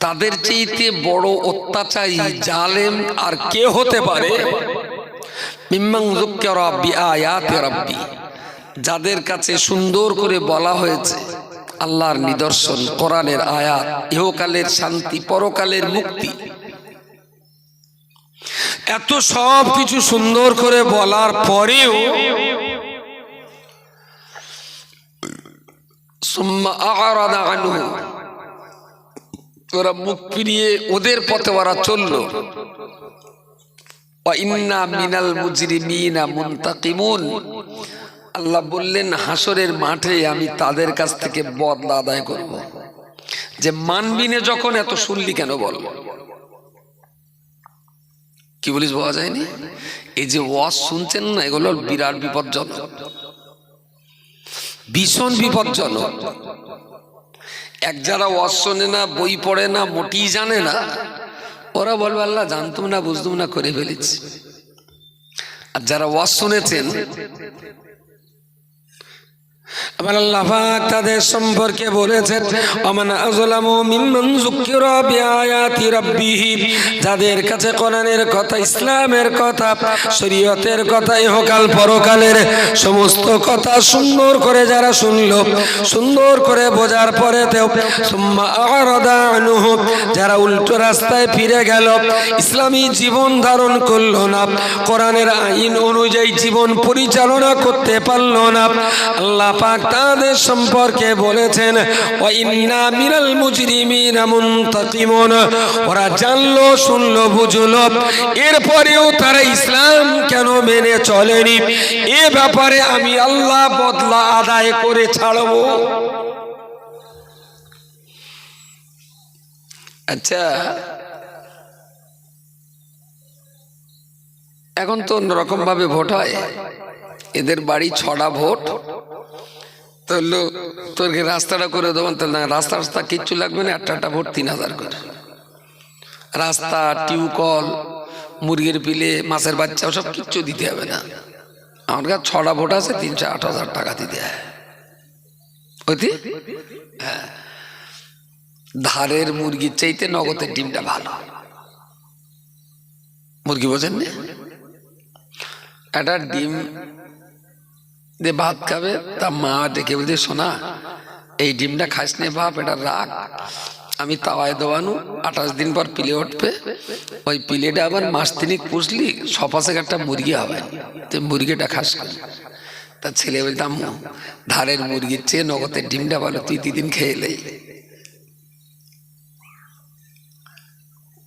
তাদের চেয়েতে বড় অত্যাচারী, জালেম আর কে হতে পারে? যাদের কাছে সুন্দর করে বলা হয়েছে, আল্লাহর নিদর্শন, কোরআনের আয়াত, ইহকালের শান্তি, পরকালের মুক্তি। এত সব কিছু সুন্দর করে বলার পরেও সুম্মা আ'রাদা আনহু ওরা মুখ ফিরিয়ে ওদের পথে ওরা চলল। ইন্না মিনাল মুজরিমিনা মুনতাকিমুন। আল্লাহ বললেন, হাসরের মাঠে আমি তাদের কাছ থেকে বদলা আদায় করব। যে মানবিনে যখন, এত শুনলি কেন বল? কি বলিস বলা যায়নি? এই যে ওয়াজ শুনছেন না, এগুলো বিরাট বিপজ্জনক। ভীষণ বিপজ্জনক। এক যারা ওয়াজ শোনে না, বই পড়ে না মোটি জানে না, ওরা বলবে, আল্লাহ, জানতুম না, বুঝতুম না, করে ফেলেছি। আর যারা ওয়াজ শুনেছেন আমার আল্লাহ তাদের সম্পর্কে বলেছেন আমান আযলামু মিম্মান যুকিরা বিআয়াতি যাদের কাছে কোরআনের কথা, ইসলামের কথা, শরীয়তের কথা, ইহকাল পরকালের সমস্ত কথা সুন্দর করে যারা শুনলো, সুন্দর করে বোঝার পরে তেও সুম্মা আরাদা আনহু। যারা উল্টো রাস্তায় ফিরে গেল, ইসলামী জীবন ধারণ করল না, কোরআনের আইন অনুযায়ী জীবন পরিচালনা করতে পারল না। আল্লাহ পাক তাদের সম্পর্কে বলেছেন, ওয়া ইন্না মিনাল মুজরিমিনা মুনতাকিমুন ওরা জানলো, শুনলো, বুঝলো। এরপরেও তারা ইসলাম কেন মেনে চলেনি? এ ব্যাপারে আমি আল্লাহ বদলা আদায় করে ছাড়বো। আচ্ছা এখন তো অন্যরকম ভাবে ভোট হয়। এদের বাড়ি ছটা ভোট। তাহলে তোরকে রাস্তাটা করে তাহলে না রাস্তা রাস্তা কিচ্ছু লাগবে না, একটা ভোট তিন হাজার করে। রাস্তা টিউকল মুরগির পিলে মাছের বাচ্চা সব কিচ্ছু দিতে হবে না। আমার কাছে ছটা ভোট আছে, তিনশো আট হাজার টাকা দিতে হয়। ওইটি হ্যাঁ। ধারের মুরগির চাইতে নগদের ডিমটা ভালো। মুরগি বোঝেন না একটা ডিম দিয়ে ভাত খাবে, তা মা ডেকে বলছে, সোনা, এই ডিমটা খাস নে বাপ, এটা রাখ। আমি তাওয়ায় দেওয়ানো আঠাশ দিন পর পিলে উঠবে। ওই পিলেটা আবার মাস তিনিক পুষলি, সপাশে একটা মুরগি হবে। তুই মুরগিটা খাস। তা ছেলে বলতাম ধারের মুরগির চেয়ে নগদের ডিমটা ভালো, তুই দিদিন খেয়ে এলেই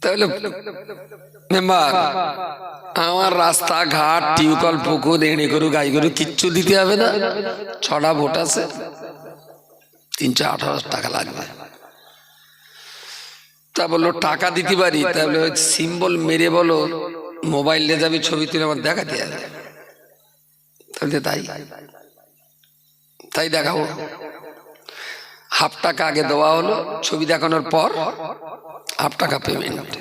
তাহলে মেম্বার আমার রাস্তাঘাট টিউকল পুকুর এড়ে গরু, গাই গরু কিচ্ছু দিতে হবে না। ছটা ভোট আছে। তিনশো আঠারো টাকা লাগবে। তা বলল, টাকা দিতে পারি? তাহলে ওই সিম্বল মেরে বলো, মোবাইল নিয়ে যাবে, ছবি তুলে আমার দেখাতে হবে তাহলে তাই। তাই দেখাবো। হাফ টাকা আগে দেওয়া হলো, ছবি দেখানোর পর হাফ টাকা পেমেন্ট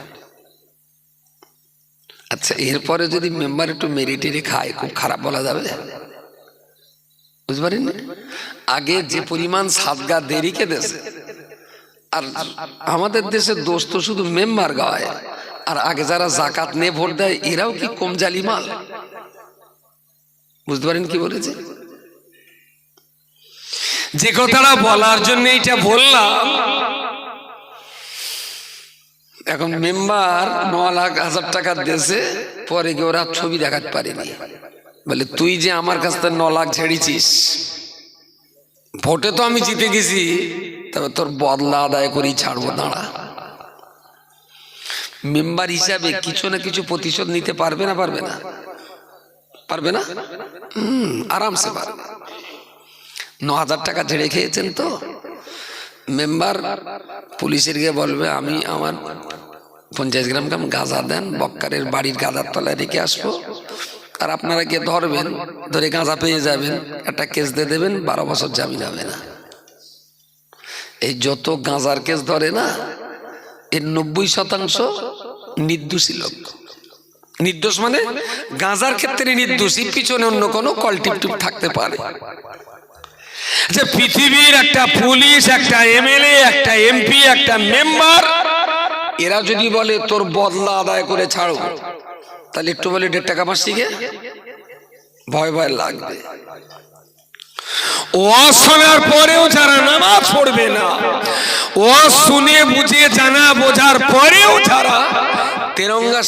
আচ্ছা এরপরে যদি মেম্বার একটু মেরে টেরে খায়, খুব খারাপ বলা যাবে? বুঝতে পারেন? আগে যে পরিমাণ সাদগা দেরিকে দেশে আর আমাদের দেশে দোষ তো শুধু মেম্বার গায়, আর আগে যারা জাকাত নিয়ে ভোট দেয়, এরাও কি কম জালি মাল বুঝতে পারেন কি বলেছে? যে কথাটা বলার জন্য এটা বললাম এখন মেম্বার ন লাখ হাজার টাকা দেশে, পরে গিয়ে ওরা ছবি দেখাতে পারেনি। বলে, তুই যে আমার কাছ থেকে ন লাখ ছেড়েছিস ভোটে তো আমি জিতে গেছি, তবে তোর বদলা আদায় করেই ছাড়বো, দাঁড়া। মেম্বার হিসাবে কিছু না কিছু প্রতিশোধ নিতে পারবে না পারবে না? পারবে না? হুম, আরামসে পারবে। ন হাজার টাকা ঝেড়ে খেয়েছেন তো? মেম্বার পুলিশের গিয়ে বলবে, আমি আমার পঞ্চাশ গ্রাম গ্রাম গাঁজা দেন, বক্কারের বাড়ির গাঁজার তলায় রেখে আসব। আর আপনারা গিয়ে ধরবেন, ধরে গাঁজা পেয়ে যাবেন, একটা কেস দিয়ে দেবেন, বারো বছর জামিন হবে না। এই যত গাঁজার কেস ধরে না, এর নব্বই শতাংশ নির্দোষী লোক। নির্দোষ মানে গাঁজার ক্ষেত্রে নির্দোষী, পিছনে অন্য কোনো টিপ থাকতে পারে। যে পৃথিবীর একটা পুলিশ, একটা এমএলএ, একটা এমপি, একটা মেম্বার এরা যদি বলে, তোর বদলা আদায় করে ছাড়ো, তাহলে একটু বলে, দেড় টাকা মাস শিখে ভয় ভয় লাগবে। শোনার পরেও না শুনে জানা বোঝার পরেও তেরঙ্গা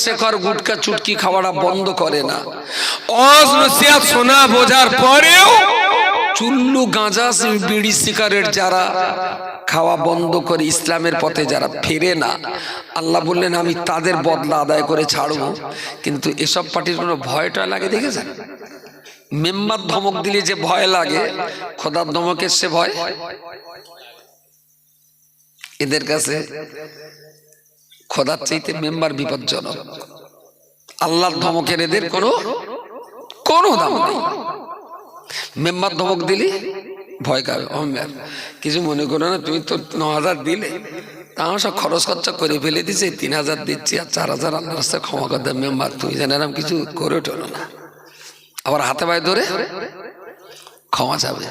গুটকা চুটকি খাওয়াটা বন্ধ করে না বোঝার পরেও চুল্লু গাঁজা, বিড়ি, সিগারেট যারা খাওয়া বন্ধ করে ইসলামের পথে যারা ফেরে না, আল্লাহ বললেন, আমি তাদের বদলা আদায় করে ছাড়বো। কিন্তু এসব পার্টির কোনো ভয়টা লাগে দেখেছেন? মেম্বার ধমক দিলে যে ভয় লাগে, খোদার ধমকের সে ভয়? এদের কাছে খোদার চাইতে মেম্বার বিপজ্জনক। আল্লাহর ধমকের এদের কোনো কোনো দাম নেই। মেম্বার ধমক দিলি ভয় খাবে, ও ম্যাম, কিছু মনে করো না, তুমি তো ন হাজার দিলে। তা আমার সব খরচ খরচা করে ফেলে দিছে তিন হাজার দিচ্ছি আর চার হাজার আল্লাহ রাস্তায় ক্ষমা করে দেয় মেম্বার। তুমি জানেন এরকম কিছু করে ওঠো না। আবার হাতে পায়ে ধরে ক্ষমা চাবে।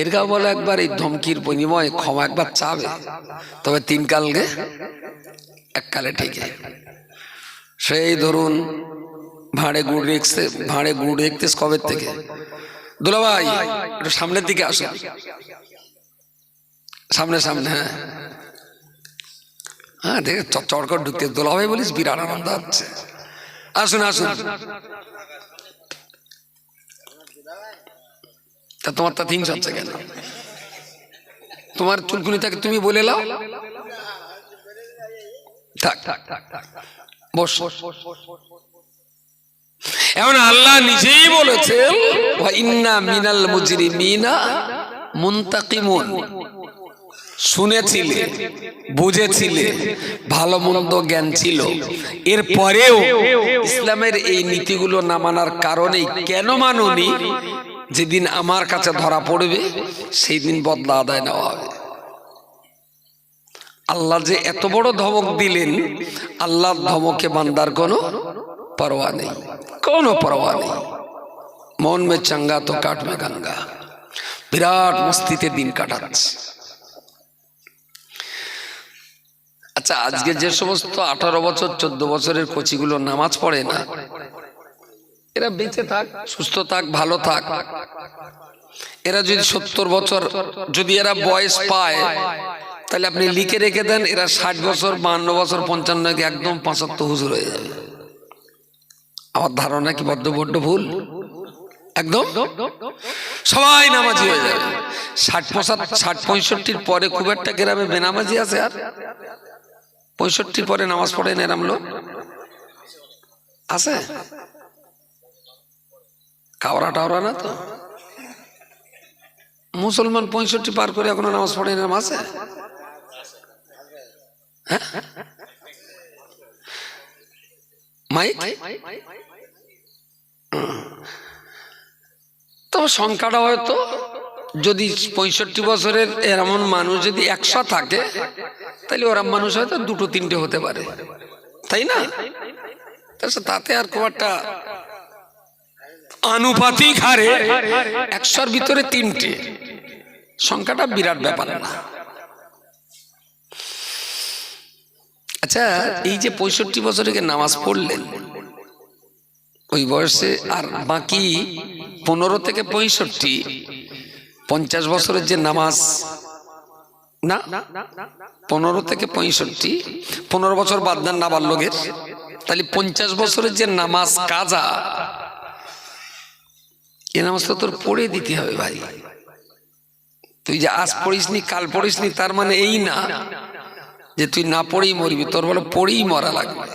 এর গাও বলে একবার, এই ধমকির বিনিময়ে ক্ষমা একবার চাবে। তবে তিন কালকে এক কালে ঠিকে। সেই ধরুন, ভাঁড়ে গুড় রেখছে, ভাঁড়ে গুড় রেখতেস কবে থেকে? দুলা ভাই একটু সামনের দিকে আসুন সামনে সামনে হ্যাঁ। হ্যাঁ দেখে চড় করে ঢুকতে দোলা ভাই বলিস বিরাট আনন্দ হচ্ছে। আসুন আসুন। তা তোমার তা থিংস হচ্ছে কেন? তোমার চুলকুনি তাকে তুমি বলে লাও থাক থাক থাক থাক বস বস বস বস। এখন আল্লাহ নিজেই বলেছেন ইন্না মিনাল মুজরিমিনা মুনতাকিমুন। শুনেছিলে, বুঝেছিলে, ভালো মন্দ জ্ঞান ছিল। এর পরেও ইসলামের এই নীতিগুলো না মানার কারণেই কেন মানুনি? যেদিন আমার কাছে ধরা পড়বে সেই দিন বদলা আদায় নেওয়া হবে। আল্লাহ যে এত বড় ধমক দিলেন, আল্লাহর ধমকে বান্দার কোনো পরোয়া নেই। কোনো পরোয়া নেই। মন মে চাঙ্গা তো কাট মে গঙ্গা। বিরাট মস্তিতে দিন কাটাচ্ছে। আচ্ছা আজকে যে সমস্ত আঠারো বছর, চোদ্দ বছরের কচিগুলো নামাজ পড়ে না, এরা বেঁচে থাক, সুস্থ থাক, ভালো থাক। এরা যদি সত্তর বছর, যদি এরা বয়স পায়, তাহলে আপনি লিখে রেখে দেন, এরা ষাট বছর, বান্ন বছর পঞ্চান্ন একদম পঁচাত্তর হুজুর হয়ে যাবে। আমার ধারণা কি বড্ড বড্ড ভুল? একদম? সবাই নামাজি হয়ে যাবে। ষাট পঁচাত্তর, ষাট পঁয়ষট্টির পরে খুব একটা গ্রামে বেনামাজি আছে আর? পঁয়ষট্টির পরে নামাজ পড়ে এরাম লোক? আছে? কাওড়া টাওড়া না তো? মুসলমান পঁয়ষট্টি পার করে এখনও নামাজ পড়ে এরম আছে? হ্যাঁ? মাইক? সংখ্যাটা হয়তো যদি পঁয়ষট্টি বছরের এমন মানুষ যদি একশো থাকে তাহলে ওরা মানুষ হয়তো দুটো তিনটে হতে পারে। তাই না? তাতে আর খুব একটা আনুপাতিক হারে একশোর ভিতরে তিনটে। সংখ্যাটা বিরাট ব্যাপার না। আচ্ছা এই যে পঁয়ষট্টি বছরে নামাজ পড়লেন, ওই বয়সে আর বাকি পনেরো থেকে পঁয়ষট্টি, পঞ্চাশ বছরের যে নামাজ, না? পনেরো থেকে পঁয়ষট্টি, পনেরো বছর বাদ দেন নাবালকের তাহলে পঞ্চাশ বছরের যে নামাজ কাজা, এ নামাজ তো তোর পড়ে দিতে হবে ভাই। তুই যে আজ পড়িসনি, কাল পড়িসনি, তার মানে এই না যে তুই না পড়েই মরবি, তোর বলে পড়েই মরা লাগবে।